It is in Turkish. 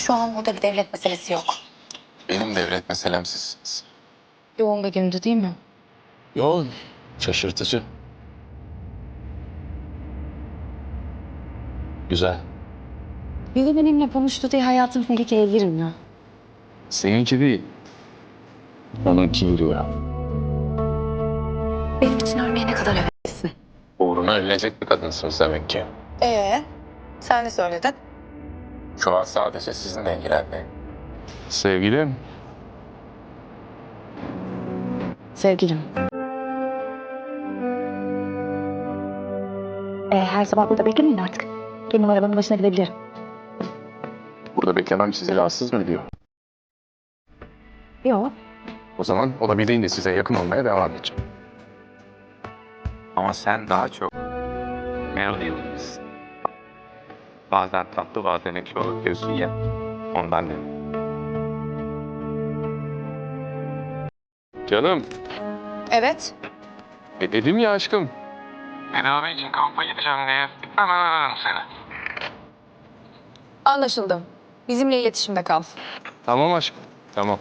Şu an burada bir devlet meselesi yok. Benim devlet meselem sizsiniz. Yoğun bir gündü değil mi? Yoğun. Şaşırtıcı. Güzel. Biri benimle konuştu diye hayatım tehlikeye girmiyor. Seninki değil. Onunki giriyor. Benim için ölmeye ne kadar heveslisin. Uğruna ölecek bir kadınsınız demek ki. Ee, sen de söyledin. Şu an sadece sizinle ilgilenmeyin. Sevgilim. Sevgilim. Ee, her sabah burada beklemeyin artık. Kendim arabanın başına gidebilirim. Burada beklemem sizi rahatsız mı ediyor? Yok. O zaman olabildiğince size yakın olmaya devam edeceğim. Ama sen daha çok Maryland'sın. Bazen tatlı bazen ekşi olur diyorsun ya. Ondan dedim. Canım. Evet. E dedim ya aşkım. Tedavi için kampa gideceğim diye hemen ararım seni. Anlaşıldı. Bizimle iletişimde kal. Tamam aşkım. Tamam.